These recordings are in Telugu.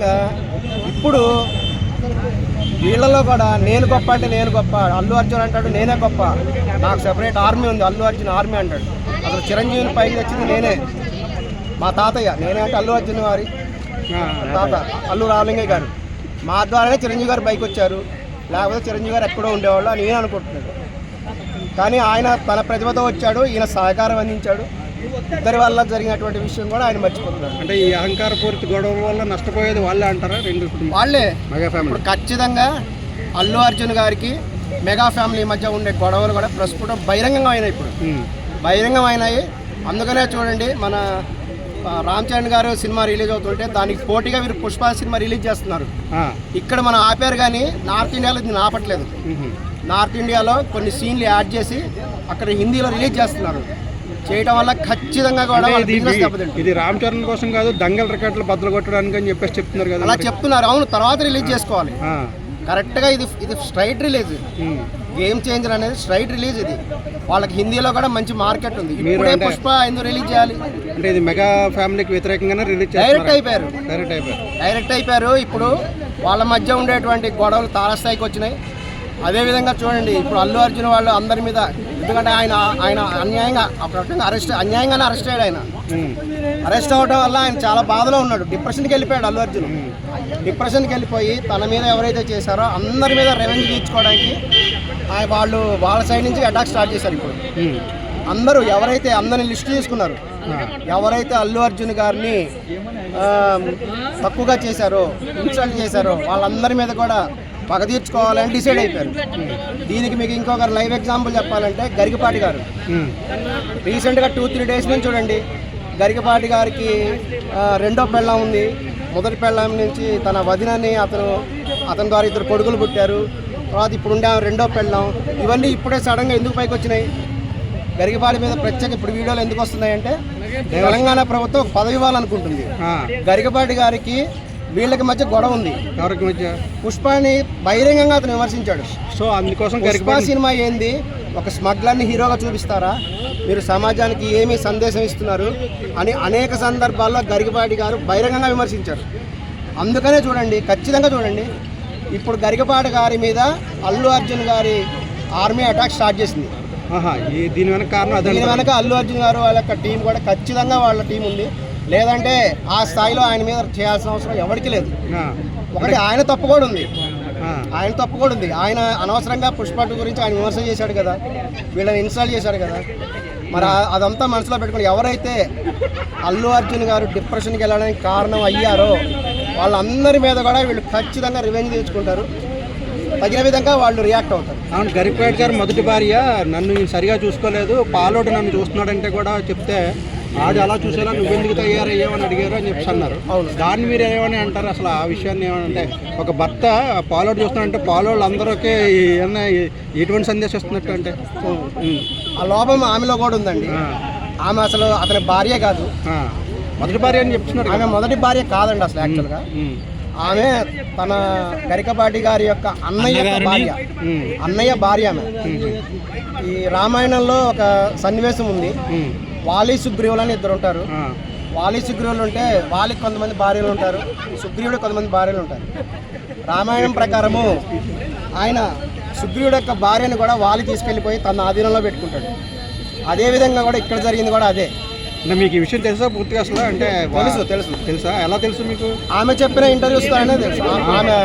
విధంగా ఇప్పుడు వీళ్ళలో కూడా నేను గొప్ప అంటే నేను గొప్ప అల్లు అర్జున్ అంటాడు నేనే గొప్ప. నాకు సెపరేట్ ఆర్మీ ఉంది అల్లు అర్జున్ ఆర్మీ అంటాడు. అసలు చిరంజీవిని పైకి తెచ్చింది నేనే. మా తాతయ్య నేనే అంటే అల్లు అర్జున్ వారి. తాత అల్లు రామలింగయ్య గారు. మా ద్వారానే చిరంజీవి గారు బైక్ వచ్చారు. లేకపోతే చిరంజీవి గారు ఎక్కడో ఉండేవాళ్ళు అని నేను అనుకుంటున్నాను. కానీ ఆయన తన ప్రతిభతో వచ్చాడు ఈయన సహకారం అందించాడు. ఇద్దరి వల్ల జరిగినటువంటి విషయం కూడా ఆయన మర్చిపోతున్నాడు అంటే ఈ అహంకార పూర్తి గొడవల వల్ల నష్టపోయేది వాళ్ళే అంటారా? రెండు వాళ్ళే. Mega family. ఖచ్చితంగా అల్లు అర్జున్ గారికి మెగా ఫ్యామిలీ మధ్య ఉండే గొడవలు కూడా ప్రస్తుతం బహిరంగంగా అయినాయి ఇప్పుడు. బహిరంగం అయినాయి అందుకనే చూడండి మన రామ్ చరణ్ గారు సినిమా రిలీజ్ అవుతుంటే దానికి పోటీగా వీరు పుష్ప సినిమా రిలీజ్ చేస్తున్నారు. ఇక్కడ మనం ఆపారు కానీ నార్త్ ఇండియాలో దీన్ని ఆపట్లేదు. నార్త్ ఇండియాలో కొన్ని సీన్లు యాడ్ చేసి అక్కడ హిందీలో రిలీజ్ చేస్తున్నారు. చేయటం వల్ల ఖచ్చితంగా కూడా ఇది రామ్ చరణ్ కోసం కాదు దంగల్ రికార్డులు బద్దలు కొట్టడానికి అని చెప్పేసి చెప్తున్నారు కదా అలా. చెప్తున్నారు. అవును తర్వాత రిలీజ్ చేసుకోవాలి. ఆ, కరెక్ట్గా ఇది ఇది స్ట్రైట్ రిలీజ్. గేమ్ చేంజర్ అనేది స్ట్రైట్ రిలీజ్ ఇది. వాళ్ళకి హిందీలో కూడా మంచి మార్కెట్ ఉంది. ఇప్పుడే పుష్ప ఎందుకు రిలీజ్ చేయాలి? అంటే ఇది మెగా ఫ్యామిలీకి వ్యతిరేకంగానే రిలీజ్ డైరెక్ట్ అయిపోయారు. డైరెక్ట్ అయిపోయారు. డైరెక్ట్ అయిపోయారు. ఇప్పుడు వాళ్ళ మధ్య ఉండేటువంటి గొడవలు తారస్థాయికి వచ్చినాయి. అదేవిధంగా చూడండి ఇప్పుడు అల్లు అర్జున్ వాళ్ళు అందరి మీద ఎందుకంటే ఆయన ఆయన అన్యాయంగా ఒక రకంగా అరెస్ట్ అన్యాయంగానే అరెస్ట్ అయ్యాడు ఆయన. అరెస్ట్ అవ్వడం వల్ల ఆయన చాలా బాధలో ఉన్నాడు. డిప్రెషన్కి వెళ్ళిపోయాడు అల్లు అర్జున్. డిప్రెషన్కి వెళ్ళిపోయి తన మీద ఎవరైతే చేశారో అందరి మీద రెవెన్యూ తీర్చుకోవడానికి ఆయన వాళ్ళు వాళ్ళ సైడ్ నుంచి అటాక్ స్టార్ట్ చేశారు ఇప్పుడు. అందరూ ఎవరైతే అందరిని లిస్ట్ తీసుకున్నారు ఎవరైతే అల్లు అర్జున్ గారిని తక్కువగా చేశారో ఇన్సల్ట్ చేశారో వాళ్ళందరి మీద కూడా పగ తీర్చుకోవాలని డిసైడ్ అయిపోయారు. దీనికి మీకు ఇంకొక లైవ్ ఎగ్జాంపుల్ చెప్పాలంటే గరికపాటి గారు. రీసెంట్గా టూ త్రీ డేస్ నుంచి చూడండి. గరికపాటి గారికి రెండో పెళ్ళం ఉంది. మొదటి పెళ్ళం నుంచి తన వదినని అతను అతని ద్వారా ఇద్దరు కొడుకులు పుట్టారు. తర్వాత ఇప్పుడు ఉండే రెండో పెళ్ళం. ఇవన్నీ ఇప్పుడే సడన్గా ఎందుకు పైకి వచ్చినాయి? గరికపాటి మీద ప్రత్యేక ఇప్పుడు వీడియోలు ఎందుకు వస్తున్నాయంటే తెలంగాణ ప్రభుత్వం పదవి ఇవ్వాలనుకుంటుంది. గరికపాటి గారికి వీళ్ళకి మధ్య గొడవ ఉంది. ఎవరికి మధ్య? పుష్పాని బహిరంగంగా అతను విమర్శించాడు. సో అందుకోసం పుష్ప సినిమా ఏంది? ఒక స్మగ్లర్ని హీరోగా చూపిస్తారా? మీరు సమాజానికి ఏమి సందేశం ఇస్తున్నారు? అని అనేక సందర్భాల్లో గరికపాటి గారు బహిరంగంగా విమర్శించారు. అందుకనే చూడండి ఖచ్చితంగా చూడండి. ఇప్పుడు గరికపాటి గారి మీద అల్లు అర్జున్ గారి ఆర్మీ అటాక్ స్టార్ట్ చేసింది. దీని వెనక కారణం దీని వెనక అల్లు అర్జున్ గారు వాళ్ళ యొక్క టీం కూడా ఖచ్చితంగా వాళ్ళ టీం ఉంది. లేదంటే ఆ స్థాయిలో ఆయన మీద చేయాల్సిన అవసరం ఎవరికి లేదు. ఒకటి ఆయన తప్పు కూడా ఉంది. ఆయన తప్పు కూడా ఉంది. ఆయన అనవసరంగా పుష్ప టూ గురించి ఆయన విమర్శ చేశాడు కదా. వీళ్ళని ఇన్స్టాల్ చేశాడు కదా. మరి అదంతా మనసులో పెట్టుకుని ఎవరైతే అల్లు అర్జున్ గారు డిప్రెషన్కి వెళ్ళడానికి కారణం అయ్యారో వాళ్ళందరి మీద కూడా వీళ్ళు ఖచ్చితంగా రివెంజ్ తెచ్చుకుంటారు. తగిన విధంగా వాళ్ళు రియాక్ట్ అవుతారు. అవును గరిపేట గారు మొదటి భార్య నన్ను సరిగా చూసుకోలేదు. పాలోడు నన్ను చూస్తున్నాడంటే కూడా చెప్తే ఆడు అలా చూసేలా నువ్వెందుకు తయారయ్యావని అడిగారు అని చెప్పి అన్నారు. అవును. దాన్ని మీరు ఏమని అంటారు? అసలు ఆ విషయాన్ని ఏమనంటే ఒక భర్త పాలోడు చూస్తున్నాడంటే పాలోళ్ళు అందరికీ ఏమన్నా ఎటువంటి సందేశం ఇస్తున్నట్టు అంటే. ఆ లోపం ఆమెలో కూడా ఉందండి. ఆ, ఆమె అసలు అతని భార్య కాదు. మొదటి భార్య అని చెప్తున్నారు ఆమె మొదటి భార్య కాదండి అసలు యాక్చువల్గా ఆమె తన గరికపాటి గారి యొక్క అన్నయ్య భార్య. అన్నయ్య భార్య ఆమె. ఈ రామాయణంలో ఒక సన్నివేశం ఉంది. వాలి సుగ్రీవులు అని ఇద్దరు ఉంటారు. వాలి సుగ్రీవులు ఉంటే వాలికి కొంతమంది భార్యలు ఉంటారు సుగ్రీవుడు కొంతమంది భార్యలు ఉంటారు. రామాయణం ప్రకారము ఆయన సుగ్రీవుడు యొక్క భార్యను కూడా వాలి తీసుకెళ్ళిపోయి తన ఆధీనంలో పెట్టుకుంటాడు. అదే విధంగా కూడా ఇక్కడ జరిగింది కూడా అదే. అంటే మీకు ఈ విషయం తెలుసా పూర్తిగా అసలు? అంటే తెలుసు తెలుసు. తెలుసా? ఎలా తెలుసు మీకు? ఆమె చెప్పిన ఇంటర్వ్యూస్ ద్వారానే తెలుసు. ఆమె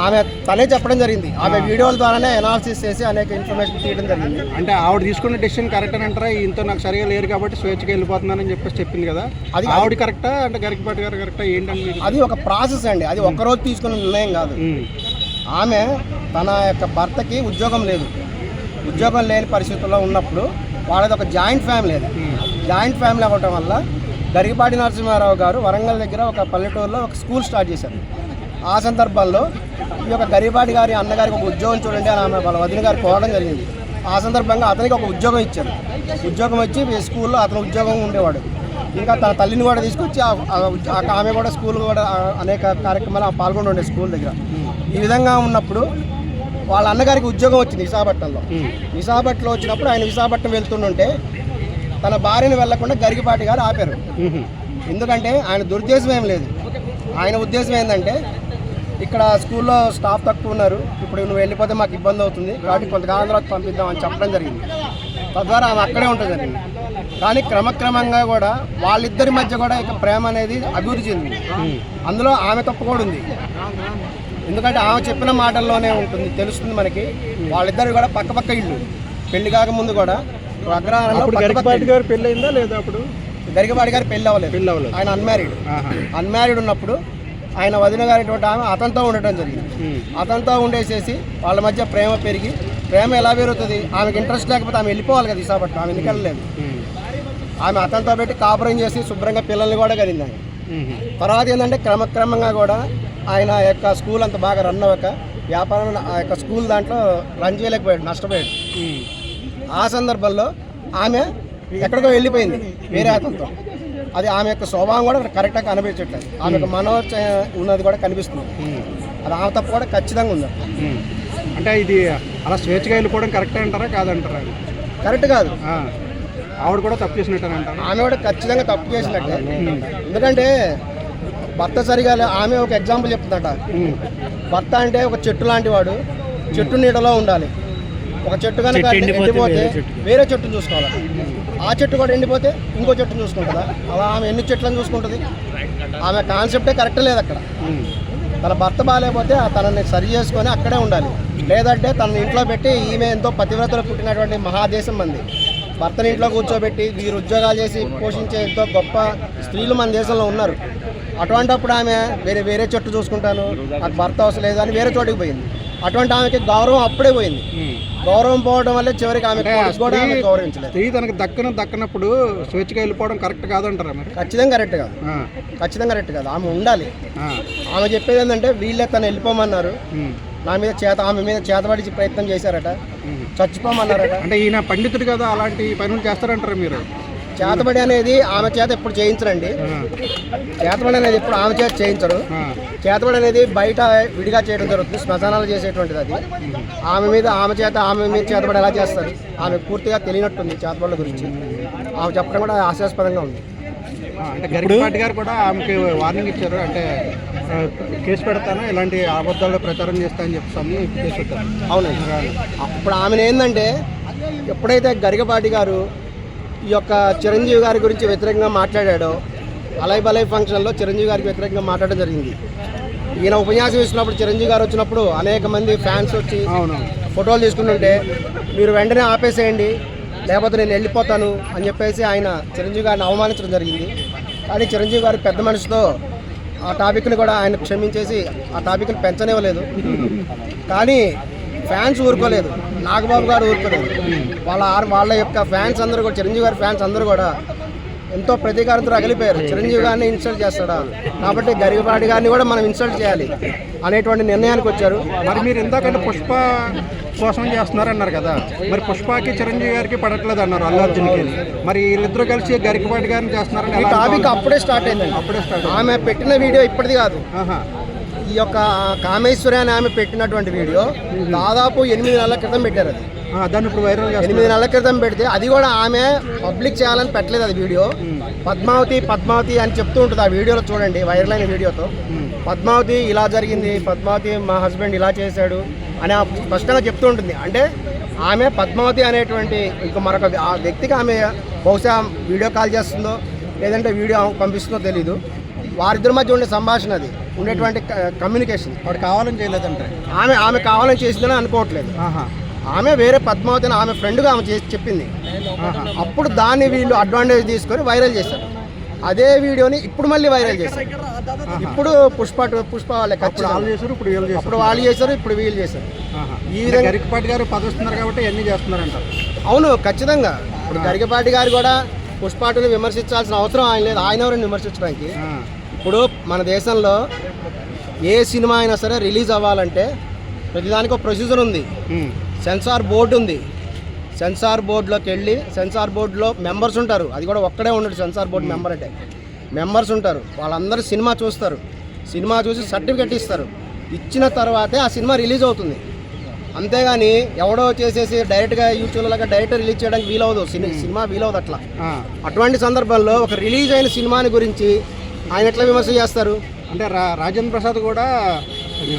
ఆమె తనే చెప్పడం జరిగింది. ఆమె వీడియోల ద్వారానే అనాలిసిస్ చేసి అనేక ఇన్ఫర్మేషన్ తీయడం జరిగింది. అంటే ఆవిడ తీసుకున్న డెసిషన్ కరెక్ట్ అని అంటారా? ఇంత నాకు సరిగా లేరు కాబట్టి స్వేచ్ఛగా వెళ్ళిపోతున్నానని చెప్పేసి చెప్పింది కదా. అది- ఆవిడ కరెక్టా అంటే గరికపాటి గారు కరెక్టా మీకు అది ఒక ప్రాసెస్ అండి. అది ఒక్కరోజు తీసుకున్న నిర్ణయం కాదు. ఆమె తన యొక్క భర్తకి ఉద్యోగం లేదు. ఉద్యోగం లేని పరిస్థితుల్లో ఉన్నప్పుడు వాళ్ళది ఒక జాయింట్ ఫ్యామిలీ అది. జాయింట్ ఫ్యామిలీ అవ్వటం వల్ల గరికపాటి నరసింహారావు గారు వరంగల్ దగ్గర ఒక పల్లెటూరులో ఒక స్కూల్ స్టార్ట్ చేశారు. ఆ సందర్భంలో ఈ యొక్క గరికపాటి గారి అన్నగారికి ఒక ఉద్యోగం చూడండి అని ఆమె వాళ్ళ వదిన గారు కోవడం జరిగింది. ఆ సందర్భంగా అతనికి ఒక ఉద్యోగం ఇచ్చారు. ఉద్యోగం వచ్చి స్కూల్లో అతను ఉద్యోగం ఉండేవాడు. ఇంకా తన తల్లిని కూడా తీసుకొచ్చి ఆమె కూడా స్కూల్ కూడా అనేక కార్యక్రమాలు పాల్గొని ఉండే స్కూల్ దగ్గర. ఈ విధంగా ఉన్నప్పుడు వాళ్ళ అన్నగారికి ఉద్యోగం వచ్చింది విశాఖపట్నంలో. విశాఖపట్నంలో వచ్చినప్పుడు ఆయన విశాఖపట్నం వెళ్తుంటే తన భార్యను వెళ్ళకుండా గరికపాటి గారు ఆపారు. ఎందుకంటే ఆయన దురుద్దేశం ఏం లేదు. ఆయన ఉద్దేశం ఏంటంటే ఇక్కడ స్కూల్లో స్టాఫ్ తక్కువ ఉన్నారు. ఇప్పుడు నువ్వు వెళ్ళిపోతే మాకు ఇబ్బంది అవుతుంది. కాబట్టి కొంతకాలం తర్వాత పంపిద్దామని చెప్పడం జరిగింది. తద్వారా ఆమె అక్కడే ఉంటుంది జరిగింది. కానీ క్రమక్రమంగా కూడా వాళ్ళిద్దరి మధ్య కూడా ఇక ప్రేమ అనేది అభివృద్ధి చెందింది. అందులో ఆమె తప్పు కూడా ఉంది. ఎందుకంటే ఆమె చెప్పిన మాటల్లోనే ఉంటుంది తెలుస్తుంది మనకి. వాళ్ళిద్దరు కూడా పక్క పక్క ఇల్లు పెళ్ళి కాకముందు కూడా అగ్రహారంలో గారు పెళ్ళి అయిందా లేదా అప్పుడు? ఇల్లు. గరికపాటి గారు పెళ్ళి అవ్వలేదు. పెళ్ళి అవ్వలేదు. ఆయన అన్మ్యారీడ్. అన్మ్యారీడ్ ఉన్నప్పుడు ఆయన వదిన గారిటువంటి ఆమె అతనితో ఉండటం జరిగింది. అతనితో ఉండేసేసి వాళ్ళ మధ్య ప్రేమ పెరిగి ప్రేమ ఎలా పెరుగుతుంది ఆమెకి ఇంట్రెస్ట్ లేకపోతే ఆమె వెళ్ళిపోవాలి కదా విశాఖపట్నం ఆమె వెళ్ళలేదు. ఆమె అతనితో పెట్టి కాపురం చేసి శుభ్రంగా పిల్లల్ని కూడా ఉమ్. తర్వాత ఏంటంటే క్రమక్రమంగా కూడా ఆయన యొక్క స్కూల్ అంత బాగా రన్ అవ్వక వ్యాపారం ఆ యొక్క స్కూల్ దాంట్లో రన్ చేయలేకపోయాడు నష్టపోయాడు. ఆ సందర్భంలో ఆమె ఎక్కడికో వెళ్ళిపోయింది వేరే అతనితో అది ఆమె యొక్క స్వభావం కూడా కరెక్ట్గా కనిపించట్లేదు ఆమె యొక్క మనోచ ఉన్నది కూడా కనిపిస్తుంది. అది ఆమె తప్పు కూడా ఖచ్చితంగా ఉంది. అంటే ఇది అలా స్వేచ్ఛగా వెళ్ళిపోవడం కరెక్ట్ అంటారా కాదంటారా కరెక్ట్ కాదు. ఆవిడ కూడా తప్పు చేసినట్టు అంటారా ఆమె కూడా ఖచ్చితంగా తప్పు చేసినట్టే ఎందుకంటే భర్త సరిగా ఆమె ఒక ఎగ్జాంపుల్ చెప్తుందట. భర్త అంటే ఒక చెట్టు లాంటి వాడు చెట్టు నీడలో ఉండాలి ఒక చెట్టు కనుక ఎండిపోతే వేరే చెట్టును చూసుకోవాలి? ఆ చెట్టు కూడా ఎండిపోతే ఇంకో చెట్టును చూసుకుంటుందా? అలా ఆమె ఎన్ని చెట్లను చూసుకుంటుంది? ఆమె కాన్సెప్టే కరెక్ట్ లేదు అక్కడ. తన భర్త బాగాలేకపోతే తనని సరి చేసుకొని అక్కడే ఉండాలి. లేదంటే తన ఇంట్లో పెట్టి ఈమె ఎంతో పతివ్రతలు పుట్టినటువంటి మహాదేశం మంది భర్తని ఇంట్లో కూర్చోబెట్టి వీరు ఉద్యోగాలు చేసి పోషించే ఎంతో గొప్ప స్త్రీలు మన దేశంలో ఉన్నారు. అటువంటప్పుడు ఆమె వేరే వేరే చెట్టు చూసుకుంటాను. నాకు భర్త అవసరం లేదు అని వేరే చోటికి పోయింది. అటువంటి ఆమెకి గౌరవం అప్పుడే పోయింది. గౌరవం పోవడం వల్లే చివరికి ఆమె కూడా గౌరవించలేదు స్త్రీ తనకు దక్కన దక్కనప్పుడు స్వేచ్ఛగా వెళ్ళిపోవడం కరెక్ట్ కాదంటారా మరి ఖచ్చితంగా కరెక్ట్ కాదు. ఖచ్చితంగా కరెక్ట్ కాదు ఆమె ఉండాలి. ఆమె చెప్పేది ఏంటంటే వీళ్ళే తను వెళ్ళిపోమన్నారు. నా మీద చేత ఆమె మీద చేతబడి ప్రయత్నం చేశారట. చచ్చిపోమన్నారట అంటే ఈయన పండితుడు కదా అలాంటి పనులు చేస్తారంటారా మీరు చేతబడి అనేది ఆమె చేత ఎప్పుడు చేయించరండి. చేతబడి అనేది ఎప్పుడు ఆమె చేత చేయించరు. చేతబడి అనేది బయట విడిగా చేయడం జరుగుతుంది. శ్మశానాలు చేసేటువంటిది అది. ఆమె మీద ఆమె చేత ఆమె మీద చేతబడి ఎలా చేస్తారు? ఆమె పూర్తిగా తెలియనట్టుంది చేతబడుల గురించి. ఆమె చెప్పడం కూడా హాస్యాస్పదంగా ఉంది. అంటే గరికపాటి గారు కూడా ఆమెకి వార్నింగ్ ఇచ్చారు. అంటే కేసు పెడతాను ఇలాంటి అబద్ధాలు ప్రచారం చేస్తానని చెప్తాను కేసు పెట్టారు. అవునండి. ఇప్పుడు ఆమెను ఏంటంటే ఎప్పుడైతే గరికపాటి గారు ఈ యొక్క చిరంజీవి గారి గురించి వ్యతిరేకంగా మాట్లాడాడో. అలై బలై ఫంక్షన్లో చిరంజీవి గారికి వ్యతిరేకంగా మాట్లాడడం జరిగింది. ఈయన ఉపన్యాసం ఇస్తున్నప్పుడు చిరంజీవి గారు వచ్చినప్పుడు అనేక మంది ఫ్యాన్స్ వచ్చి అవును ఫోటోలు తీసుకుంటుంటే మీరు వెంటనే ఆపేసేయండి లేకపోతే నేను వెళ్ళిపోతాను అని చెప్పేసి ఆయన చిరంజీవి గారిని అవమానించడం జరిగింది. కానీ చిరంజీవి గారు పెద్ద మనిషితో ఆ టాపిక్ని కూడా ఆయన క్షమించేసి ఆ టాపిక్ని పెంచనివ్వలేదు. కానీ ఫ్యాన్స్ ఊరుకోలేదు. నాగబాబు గారు ఊరుకోలేదు. వాళ్ళ ఆర్- వాళ్ళ యొక్క ఫ్యాన్స్ అందరూ కూడా చిరంజీవి గారి ఫ్యాన్స్ అందరూ కూడా ఎంతో ప్రతీకారంతో రగిలిపోయారు. చిరంజీవి గారిని ఇన్సల్ట్ చేస్తాడా? కాబట్టి గరిగపాటి గారిని కూడా మనం ఇన్సల్ట్ చేయాలి అనేటువంటి నిర్ణయానికి వచ్చారు. మరి మీరు ఇందాకంటే పుష్ప కోసం చేస్తున్నారు అన్నారు కదా. మరి పుష్పకి చిరంజీవి గారికి పడట్లేదు అన్నారు అల్లు అర్జున్కి. మరి వీళ్ళిద్దరూ కలిసి గరికపాటి గారిని చేస్తున్నారని టాపిక్? అప్పుడే స్టార్ట్ అయిందండి. అప్పుడే స్టార్ట్ ఆమె పెట్టిన వీడియో ఇప్పటిది కాదు. ఆహా. ఈ యొక్క కామేశ్వరి అని ఆమె పెట్టినటువంటి వీడియో దాదాపు ఎనిమిది నెలల క్రితం పెట్టారు అది. దాన్ని ఇప్పుడు వైరల్ ఎనిమిది నెలల క్రితం పెడితే అది కూడా ఆమె పబ్లిక్ చేయాలని పెట్టలేదు అది వీడియో. పద్మావతి పద్మావతి అని చెప్తూ ఉంటుంది ఆ వీడియోలో చూడండి వైరల్ అయిన వీడియోతో. పద్మావతి ఇలా జరిగింది పద్మావతి మా హస్బెండ్ ఇలా చేశాడు అని స్పష్టంగా చెప్తూ ఉంటుంది. అంటే ఆమె పద్మావతి అనేటువంటి ఇంక మరొక ఆ వ్యక్తికి ఆమె బహుశా వీడియో కాల్ చేస్తుందో లేదంటే వీడియో పంపిస్తుందో తెలీదు. వారిద్దరి మధ్య ఉండే సంభాషణ అది. ఉండేటువంటి కమ్యూనికేషన్ వాడు కావాలని చేయలేదంటే ఆమె ఆమె కావాలని చేసిందని అనుకోవట్లేదు. ఆమె వేరే పద్మావతిని ఆమె ఫ్రెండ్గా ఆమె చేసి చెప్పింది. అప్పుడు దాన్ని వీళ్ళు అడ్వాంటేజ్ తీసుకొని వైరల్ చేశారు. అదే వీడియోని ఇప్పుడు మళ్ళీ వైరల్ చేశారు. ఇప్పుడు పుష్ప పుష్ప వాళ్ళే. వాళ్ళు చేశారు ఇప్పుడు వీళ్ళు చేస్తారు అప్పుడు వాళ్ళు చేశారు ఇప్పుడు వీళ్ళు చేశారు. ఈ విధంగా- గరికపాటి గారు పదవిస్తున్నారు కాబట్టి అన్ని చేస్తున్నారంటారు? అవును ఖచ్చితంగా. ఇప్పుడు గరికపాటి గారు కూడా పుష్పాటుని విమర్శించాల్సిన అవసరం ఆయన లేదు. ఆయన ఎవరిని విమర్శించడానికి. ఇప్పుడు మన దేశంలో ఏ సినిమా అయినా సరే రిలీజ్ అవ్వాలంటే ప్రతిదానికి ఒక ప్రొసీజర్ ఉంది. సెన్సార్ బోర్డు ఉంది. సెన్సార్ బోర్డులోకి వెళ్ళి సెన్సార్ బోర్డులో మెంబర్స్ ఉంటారు. అది కూడా ఒక్కడే ఉండడు సెన్సార్ బోర్డు మెంబర్ అంటే. మెంబర్స్ ఉంటారు. వాళ్ళందరూ సినిమా చూస్తారు. సినిమా చూసి సర్టిఫికెట్ ఇస్తారు. ఇచ్చిన తర్వాతే ఆ సినిమా రిలీజ్ అవుతుంది. అంతేగాని ఎవడో చేసేసి డైరెక్ట్గా యూట్యూబ్లో లాగా డైరెక్ట్ రిలీజ్ చేయడానికి వీలవదు. సిని- సినిమా వీలవదు అట్లా. అటువంటి సందర్భంలో ఒక రిలీజ్ అయిన సినిమాని గురించి ఆయన ఎట్లా విమర్శ చేస్తారు? అంటే రాజేంద్ర ప్రసాద్ కూడా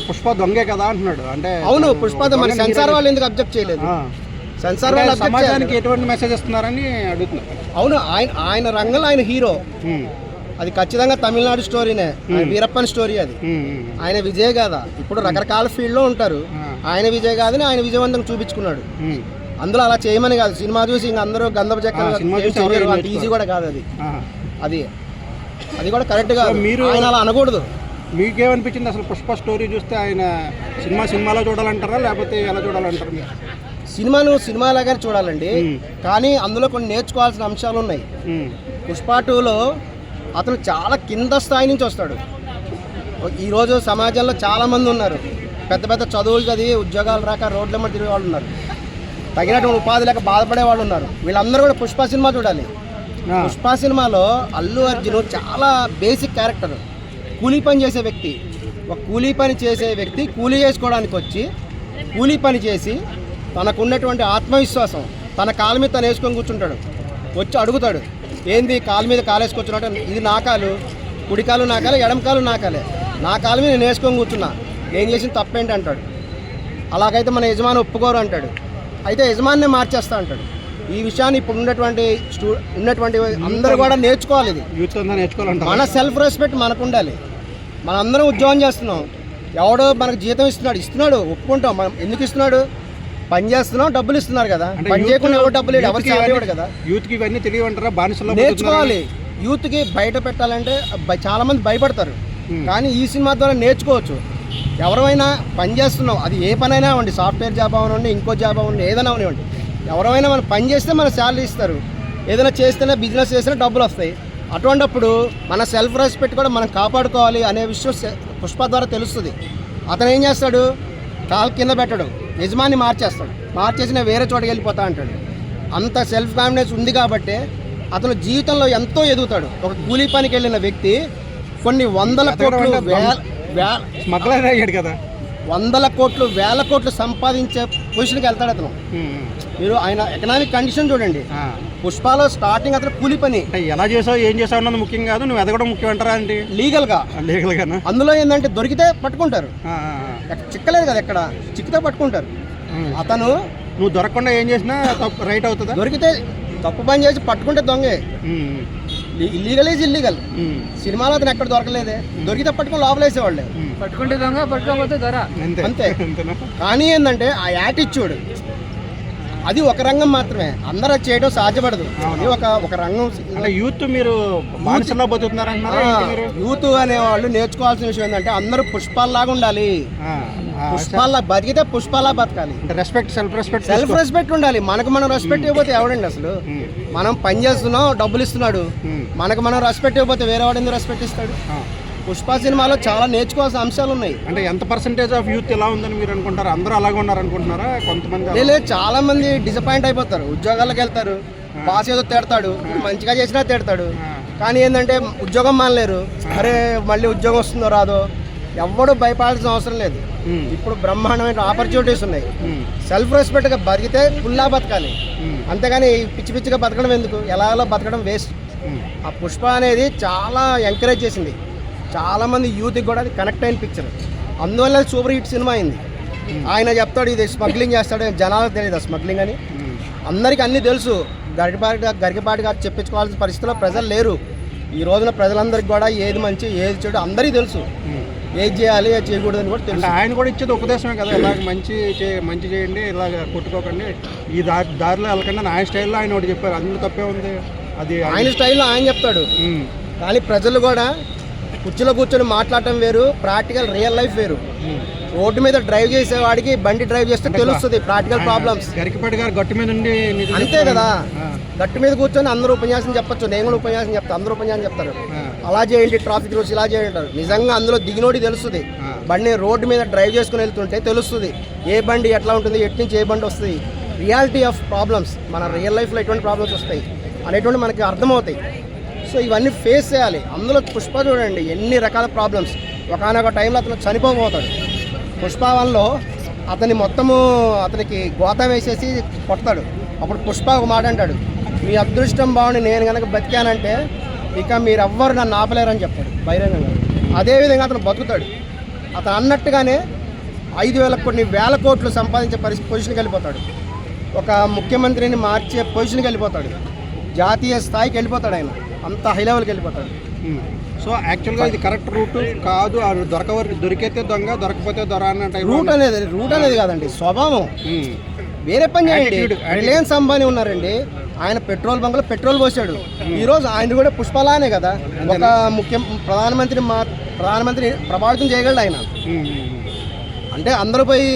పుష్ప దొంగే కదా అంటున్నాడు. అంటే అవును పుష్ప దొంగని సెన్సార్ వాళ్ళు ఎందుకు అబ్జెక్ట్ చేయలేదు. సెన్సార్ వాళ్ళు సమాజానికి. ఎటువంటి మెసేజ్ ఇస్తున్నారని అడుగుతున్నారు అవును ఆయన ఆయన రంగంలో ఆయన హీరో. అది ఖచ్చితంగా తమిళనాడు స్టోరీనే. వీరప్పన్ స్టోరీ అది. ఆయన విజయ్ కాదా? ఇప్పుడు రకరకాల ఫీల్డ్లో ఉంటారు. ఆయన విజయ్ కాదని ఆయన విజయవంతం చూపించుకున్నాడు. అందులో అలా చేయమని కాదు. సినిమా చూసి ఇంక అందరూ గంధపు చెక్క ఈజీ కూడా కాదు అది. అది అది కూడా కరెక్ట్ కాదు. సో మీరు- ఆయన అలా అనకూడదు. మీకేమనిపించింది అసలు పుష్ప స్టోరీ చూస్తే ఆయన సినిమా సినిమాలో చూడాలంటారా? లేకపోతే ఎలా చూడాలంటారు మీరు? సినిమాను సినిమా లాగానే చూడాలండి. కానీ అందులో కొన్ని నేర్చుకోవాల్సిన అంశాలు ఉన్నాయి. పుష్ప టూలో అతను చాలా కింద స్థాయి నుంచి వస్తాడు. ఈరోజు సమాజంలో చాలామంది ఉన్నారు. పెద్ద పెద్ద చదువులు చదివి ఉద్యోగాలు రాక రోడ్ల మీద తిరిగే వాళ్ళు ఉన్నారు. తగినటువంటి ఉపాధి లేక బాధపడే వాళ్ళు ఉన్నారు. వీళ్ళందరూ కూడా పుష్ప సినిమా చూడాలి. పుష్ప సినిమాలో అల్లు అర్జున్ చాలా బేసిక్ క్యారెక్టర్ కూలీ పని చేసే వ్యక్తి. ఒక కూలీ పని చేసే వ్యక్తి కూలీ చేసుకోవడానికి వచ్చి కూలీ పని చేసి తనకున్నటువంటి ఆత్మవిశ్వాసం తన కాళ్ళ మీద తను వేసుకొని కూర్చుంటాడు. వచ్చి అడుగుతాడు ఏంది కాళ్ళ మీద కాలు వేసుకొచ్చినట్టు ఇది నా కాలు. కుడి కాలు నా కాలే ఎడమ కాలు నా కాలే. నా కాలు మీద నేను వేసుకొని కూర్చున్నా. ఏం చేసిన తప్పేంటి? అంటాడు. అలాగైతే మన యజమాని ఒప్పుకోరు అంటాడు. అయితే యజమానినే మార్చేస్తా అంటాడు. ఈ విషయాన్ని ఇప్పుడు ఉన్నటువంటి స్టూ ఉన్నటువంటి అందరూ కూడా నేర్చుకోవాలి ఇది. యూత్ అంతా నేర్చుకోవాలంటారు. మన సెల్ఫ్ రెస్పెక్ట్ మనకు ఉండాలి మనందరం ఉద్యోగం చేస్తున్నాం. ఎవడో మనకు జీతం ఇస్తున్నాడు ఇస్తున్నాడు ఒప్పుకుంటాం. మనం ఎందుకు ఇస్తున్నాడు? పని చేస్తున్నాం డబ్బులు ఇస్తున్నారు కదా. పని చేయకుండా ఎవరు డబ్బులు ఎవరు యూత్కి శాలరీ ఇవన్నీ- ఇవ్వడు కదా? యూత్కి ఇవన్నీ తెలియమంటారా బానిసలో నేర్చుకోవాలి. యూత్కి బయట పెట్టాలంటే చాలా మంది భయపడతారు. Hmm. కానీ ఈ సినిమా ద్వారా నేర్చుకోవచ్చు. ఎవరైనా పని చేస్తున్నాం అది ఏ పనైనా అవ్వండి సాఫ్ట్వేర్ జాబ్ అవనివ్వండి ఇంకో జాబ్ అవ్వండి ఏదైనా అవనివ్వండి. ఎవరైనా మనం పని చేస్తే మన శాలరీ ఇస్తారు. ఏదైనా చేస్తేనే బిజినెస్ చేస్తేనే డబ్బులు వస్తాయి. అటువంటప్పుడు మన సెల్ఫ్ రెస్పెక్ట్ కూడా మనం కాపాడుకోవాలి అనే విషయం పుష్ప ద్వారా తెలుస్తుంది. అతను ఏం చేస్తాడు? కాలు కింద పెట్టడు. యజమాని మార్చేస్తాడు. మార్చేసి నేను వేరే చోటకి వెళ్ళిపోతా అంటాడు. అంత సెల్ఫ్ కాన్ఫిడెన్స్ ఉంది కాబట్టి అతను జీవితంలో ఎంతో ఎదుగుతాడు. ఒక కూలీ పనికి వెళ్ళిన వ్యక్తి కొన్ని వందల కోట్లు స్మగ్లర్ అయ్యాడు కదా. వందల కోట్లు వేల కోట్లు సంపాదించే పొజిషన్కి వెళ్తాడు అతను. మీరు ఆయన ఎకనామిక్ కండిషన్ చూడండి. ఆ. పుష్పాలో స్టార్టింగ్ అతను కూలీ పని. ఎలా చేసావు ఏం చేసావు అన్నది ముఖ్యం కాదు నువ్వు ఎదగడం ముఖ్యం అంటారా అండి లీగల్గా లీగల్గానా అందులో ఏంటంటే దొరికితే పట్టుకుంటారు. చిక్కలేదు కదా ఎక్కడ? చిక్కితే పట్టుకుంటారు. అతను నువ్వు దొరకకుండా ఏం చేసినా తప్పు రైట్ అవుతుందా? దొరికితే తప్పు పని చేసి పట్టుకుంటే దొంగే. ఇల్లీగల్ ఈజ్ ఇల్లీగల్ సినిమాలో అతను ఎక్కడ దొరకలేదే. దొరికితే పట్టుకుని లోపలేసేవాళ్ళే. పట్టుకుంటే దొంగ పట్టుకోకపోతే ధర అంతే కానీ ఏంటంటే ఆ యాటిట్యూడ్ అది ఒక రంగం మాత్రమే. అందరూ అది చేయడం సాధ్యపడదు. అది ఒక ఒక రంగం. అంటే యూత్ మీరు బానిసల్లో బతుకుతున్నారంటున్నారా యూత్ అనేవాళ్ళు నేర్చుకోవాల్సిన విషయం ఏంటంటే అందరూ పుష్పాల్లాగా ఉండాలి. పుష్పాల్లా బతికితే పుష్పాలా బతకాలి. Respect self respect self respect ఉండాలి. మనకు మనం రెస్పెక్ట్ ఇవ్వకపోతే ఎవడండి అసలు? మనం పని చేస్తున్నాం డబ్బులు ఇస్తున్నాడు. మనకు మనం రెస్పెక్ట్ ఇవ్వకపోతే వేరే వాడు ఎందుకు రెస్పెక్ట్ ఇస్తాడు? పుష్ప సినిమాలో చాలా నేర్చుకోవాల్సిన అంశాలు ఉన్నాయి. అంటే ఎంత పర్సంటేజ్ ఆఫ్ యూత్ ఎలా ఉందని మీరు అనుకుంటారు? అందరూ అలాగే ఉన్నారు అనుకుంటున్నారా? కొంతమంది లేదు చాలా మంది డిసప్పాయింట్ అయిపోతారు. ఉద్యోగాలకు వెళ్తారు. బాస్ ఏదో తిడతాడు. మంచిగా చేసినా తిడతాడు. కానీ ఏంటంటే ఉద్యోగం మానలేరు. అరే మళ్ళీ ఉద్యోగం వస్తుందో రాదో ఎవ్వడు భయపడాల్సిన అవసరం లేదు. ఇప్పుడు బ్రహ్మాండమైన ఆపర్చునిటీస్ ఉన్నాయి. సెల్ఫ్ రెస్పెక్ట్గా బతికితే ఫుల్లా బతకాలి. అంతేగాని పిచ్చి పిచ్చిగా బతకడం ఎందుకు? ఎలా ఎలా బతకడం వేస్ట్. ఆ పుష్ప అనేది చాలా ఎంకరేజ్ చేసింది. చాలా మంది యూత్కి కూడా అది కనెక్ట్ అయిన పిక్చర్ అందువల్ల సూపర్ హిట్ సినిమా అయింది. ఆయన చెప్తాడు ఇది స్మగ్లింగ్ చేస్తాడు జనాలకు తెలియదు స్మగ్లింగ్ అని. అందరికీ అన్నీ తెలుసు. గరికపాటి గారు గరికపాటి గారు చెప్పించుకోవాల్సిన పరిస్థితిలో ప్రజలు లేరు. ఈ రోజున ప్రజలందరికీ కూడా ఏది మంచి ఏది చెడు అందరికీ తెలుసు. ఏది చేయాలి ఏది చేయకూడదని కూడా అంటే తెలుసు ఆయన కూడా ఇచ్చేది ఉపదేశమే కదా ఇలాగ మంచి చే మంచి చేయండి ఇలాగ కొట్టుకోకండి. ఈ దారి దారిలో వెళ్ళకండి అని ఆయన స్టైల్లో ఆయన ఒకటి చెప్పారు అందులో తప్పే ఉంది. అది ఆయన స్టైల్లో ఆయన చెప్తాడు. కానీ ప్రజలు కూడా కుర్చీలో కూర్చొని మాట్లాడటం వేరు ప్రాక్టికల్ రియల్ లైఫ్ వేరు. రోడ్డు మీద డ్రైవ్ చేసేవాడికి బండి డ్రైవ్ చేస్తే తెలుస్తుంది ప్రాక్టికల్ ప్రాబ్లమ్స్ గరికపాటి గారు గట్టి మీద ఉండి అంతే. కదా. గట్టు మీద కూర్చొని అందరూ ఉపన్యాసం చెప్పొచ్చు. నేను కూడా ఉపన్యాసం చెప్తాను అందరూ ఉపన్యాసం చెప్తారు. అలా చేయండి ట్రాఫిక్ రూల్స్ ఇలా చేయండి అంటారు. నిజంగా అందులో దిగినోడి తెలుస్తుంది. బండి రోడ్డు మీద డ్రైవ్ చేసుకుని వెళ్తుంటే తెలుస్తుంది. ఏ బండి ఎట్లా ఉంటుంది ఎటు నుంచి ఏ బండి వస్తుంది. రియాలిటీ ఆఫ్ ప్రాబ్లమ్స్ మన రియల్ లైఫ్లో ఎటువంటి ప్రాబ్లమ్స్ వస్తాయి అనేటువంటి మనకి అర్థమవుతాయి. సో ఇవన్నీ ఫేస్ చేయాలి. అందులో పుష్ప చూడండి ఎన్ని రకాల ప్రాబ్లమ్స్ ఒకనొక టైంలో అతను చనిపోబోతాడు. పుష్ప వన్లో అతని మొత్తము అతనికి గోతం వేసేసి కొడతాడు. అప్పుడు పుష్ప ఒక మాట అంటాడు మీ అదృష్టం బాగుండి నేను కనుక బతికానంటే ఇక మీరెవ్వరు నన్ను ఆపలేరని చెప్తాడు బహిరంగంగా. అదేవిధంగా అతను బతుకుతాడు. అతను అన్నట్టుగానే ఐదు వేల కొన్ని వేల కోట్లు సంపాదించే పరిస్థితి పొజిషన్కి వెళ్ళిపోతాడు. ఒక ముఖ్యమంత్రిని మార్చే పొజిషన్కి వెళ్ళిపోతాడు. జాతీయ స్థాయికి వెళ్ళిపోతాడు ఆయన. అంత హై లెవెల్కి వెళ్ళిపోతాడు. సో యాక్చువల్గా ఇది కరెక్ట్ రూట్ కాదు అది దొరకవరకు దొరికితే దొంగ దొరకపోతే దొర అన్న రూట్ అనేది రూట్ అనేది కాదండి స్వభావం. వేరే పని చేయండి. రిలయన్స్ అంబానీ ఉన్నారండి ఆయన పెట్రోల్ బంకులో పెట్రోల్ పోసాడు. ఈ రోజు ఆయన కూడా పుష్పలానే కదా. ఒక ముఖ్య ప్రధానమంత్రి మా ప్రధానమంత్రి ప్రభావితం చేయగలడు ఆయన. అంటే అందరూ పోయి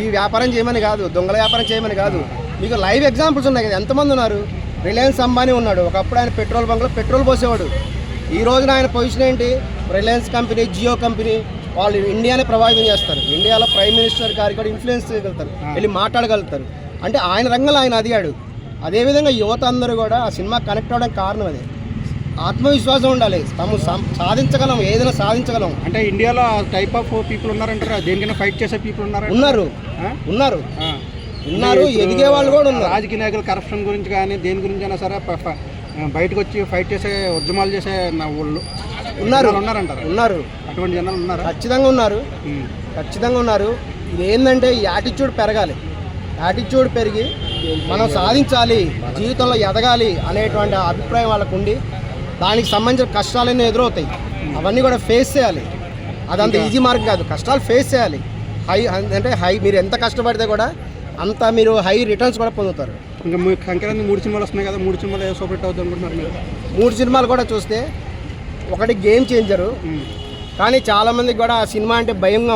ఈ వ్యాపారం చేయమని కాదు దొంగల వ్యాపారం చేయమని కాదు. మీకు లైవ్ ఎగ్జాంపుల్స్ ఉన్నాయి కదా ఎంతమంది ఉన్నారు? రిలయన్స్ అంబానీ ఉన్నాడు. ఒకప్పుడు ఆయన పెట్రోల్ బంక్లో పెట్రోల్ పోసేవాడు. ఈ రోజున ఆయన పొజిషన్ ఏంటి? రిలయన్స్ కంపెనీ జియో కంపెనీ వాళ్ళు ఇండియానే ప్రభావితం చేస్తారు. ఇండియాలో ప్రైమ్ మినిస్టర్ గారికి కూడా ఇన్ఫ్లుయెన్స్ చేయగలుగుతారు. వెళ్ళి మాట్లాడగలుగుతారు. అంటే ఆయన రంగంలో ఆయన అదిగాడు. అదేవిధంగా యువత అందరూ కూడా ఆ సినిమా కనెక్ట్ అవ్వడానికి కారణం అదే. ఆత్మవిశ్వాసం ఉండాలి. తాము సాధించగలం ఏదైనా సాధించగలం. అంటే ఇండియాలో టైప్ ఆఫ్ పీపుల్ ఉన్నారంటారా? దేనికైనా ఫైట్ చేసే పీపుల్ ఉన్నారా. ఉన్నారు? ఉన్నారు. ఉన్నారు ఎదిగే వాళ్ళు కూడా ఉన్నారు. రాజకీయ నాయకులు కరప్షన్ గురించి కానీ దేని గురించి అయినా సరే బయటకు వచ్చి ఫైట్ చేసే ఉద్యమాలు చేసే నా వాళ్ళు ఉన్నారు. ఉన్నారంటారు. ఉన్నారు. అటువంటి జనాలు ఉన్నారా? ఖచ్చితంగా ఉన్నారు. ఖచ్చితంగా ఉన్నారు. ఇది ఏంటంటే ఈ యాటిట్యూడ్ పెరగాలి. యాటిట్యూడ్ పెరిగి మనం సాధించాలి జీవితంలో ఎదగాలి అనేటువంటి అభిప్రాయం వాళ్ళకు ఉండి దానికి సంబంధించిన కష్టాలన్నీ ఎదురవుతాయి. అవన్నీ కూడా ఫేస్ చేయాలి. అదంత ఈజీ మార్క్ కాదు. కష్టాలు ఫేస్ చేయాలి. హై అంటే హై మీరు ఎంత కష్టపడితే కూడా అంత మీరు హై రిటర్న్స్ కూడా పొందుతారు ఇంకా సంక్రాంతి మూడు సినిమాలు వస్తున్నాయి కదా మూడు సినిమాలు ఏ సూపర్ అవుతుంది అనుకుంటున్నారు మీరు మూడు సినిమాలు కూడా చూస్తే ఒకటి గేమ్ చేంజరు. కానీ చాలామందికి కూడా ఆ సినిమా అంటే భయంగా